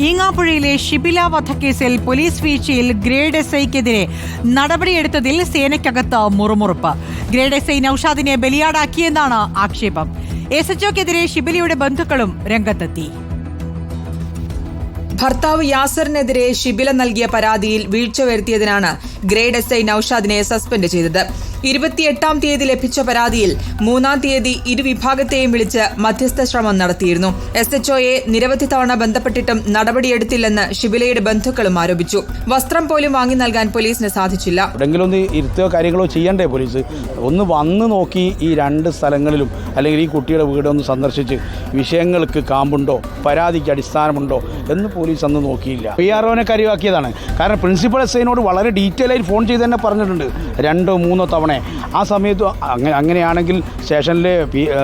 ഈങ്ങാപ്പുഴയിലെ ഷിബില വധക്കേസിൽ പോലീസ് വീഴ്ചയിൽ grade S ഐക്കെതിരെ നടപടിയെടുത്തതിൽ സേനയ്ക്കകത്ത് മുറുമുറുപ്പ്. ഗ്രേഡ് എസ് ഐ നൌഷാദിനെ ബലിയാടാക്കിയെന്നാണ് ആക്ഷേപം. എസ് എച്ച് ഒക്കെതിരെ ഷിബിലയുടെ ബന്ധുക്കളും രംഗത്തെത്തി. ഭർത്താവ് യാസറിനെതിരെ ഷിബില നൽകിയ പരാതിയിൽ വീഴ്ച വരുത്തിയതിനാണ് ഗ്രേഡ് എസ് ഐ നൌഷാദിനെ സസ്പെൻഡ് ചെയ്തത്. ഇരുപത്തിയെട്ടാം തീയതി ലഭിച്ച പരാതിയിൽ മൂന്നാം തീയതി ഇരുവിഭാഗത്തെയും വിളിച്ച് മധ്യസ്ഥ ശ്രമം നടത്തിയിരുന്നു. എസ് എച്ച് ഒയെ നിരവധി തവണ ബന്ധപ്പെട്ടിട്ടും നടപടിയെടുത്തില്ലെന്ന് ഷിബിലയുടെ ബന്ധുക്കളും ആരോപിച്ചു. വസ്ത്രം പോലും വാങ്ങി നൽകാൻ പോലീസിന് സാധിച്ചില്ല. എവിടെയെങ്കിലും ഒന്ന് ഇരുത്തുകയോ കാര്യങ്ങളോ ചെയ്യണ്ടേ പോലീസ്? ഒന്ന് വന്ന് നോക്കി ഈ രണ്ട് സ്ഥലങ്ങളിലും അല്ലെങ്കിൽ ഈ കുട്ടിയുടെ ഒന്ന് സന്ദർശിച്ച് വിഷയങ്ങൾക്ക് കാമ്പുണ്ടോ പരാതിക്ക് അടിസ്ഥാനമുണ്ടോ എന്ന് പോലീസ് അന്ന് നോക്കിയില്ല. പി ആർ ഒനെ കരിവാക്കിയതാണ് കാരണം പ്രിൻസിപ്പൽ എസ് ഐനോട് വളരെ ഡീറ്റെയിൽ ആയി ഫോൺ ചെയ്ത് തന്നെ പറഞ്ഞിട്ടുണ്ട്. രണ്ടോ മൂന്നോ തവണ ആ സമയത്ത് അങ്ങനെ അങ്ങനെയാണെങ്കിൽ സ്റ്റേഷനിലെ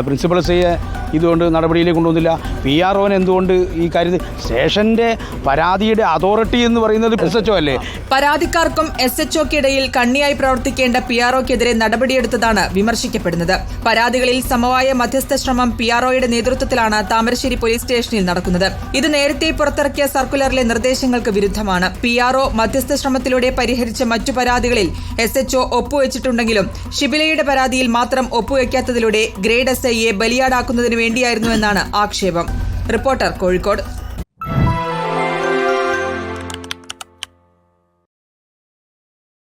പ്രിൻസിപ്പൽ എസ് ഐയെ ഇതുകൊണ്ട് നടപടിയിലേക്ക് കൊണ്ടുവന്നില്ല. പി ആർ ഒന് എന്തുകൊണ്ട് ഈ കാര്യത്തിൽ സ്റ്റേഷന്റെ പരാതിയുടെ അതോറിറ്റി എന്ന് പറയുന്നത് എസ് എച്ച് അല്ലേ? പരാതിക്കാർക്കും എസ് എച്ച് ഒക്കിടയിൽ കണ്ണിയായി പ്രവർത്തിക്കേണ്ട പി ആർ ഒക്കെതിരെ നടപടിയെടുത്തതാണ് വിമർശിക്കപ്പെടുന്നത്. പരാതികളിൽ സമവായ മധ്യസ്ഥ ശ്രമം പി ആർ ഒയുടെ നേതൃത്വത്തിലാണ് താമരശ്ശേരി പോലീസ് സ്റ്റേഷനിൽ നടക്കുന്നത്. ഇത് നേരത്തെ പുറത്തിറക്കിയ സർക്കുലറിലെ നിർദ്ദേശങ്ങൾക്ക് വിരുദ്ധമാണ്. പി ആർ ഒ മധ്യസ്ഥ ശ്രമത്തിലൂടെ പരിഹരിച്ച മറ്റു പരാതികളിൽ എസ് എച്ച് ഒ ഒപ്പുവെച്ചിട്ടുണ്ടെങ്കിലും ഷിബിലയുടെ പരാതിയിൽ മാത്രം ഒപ്പുവെക്കാത്തതിലൂടെ ഗ്രേഡ് എസ് ഐയെ ബലിയാടാക്കുന്നതിന് വേണ്ടിയായിരുന്നുവെന്നാണ് ആക്ഷേപം. റിപ്പോർട്ടർ കോഴിക്കോട്.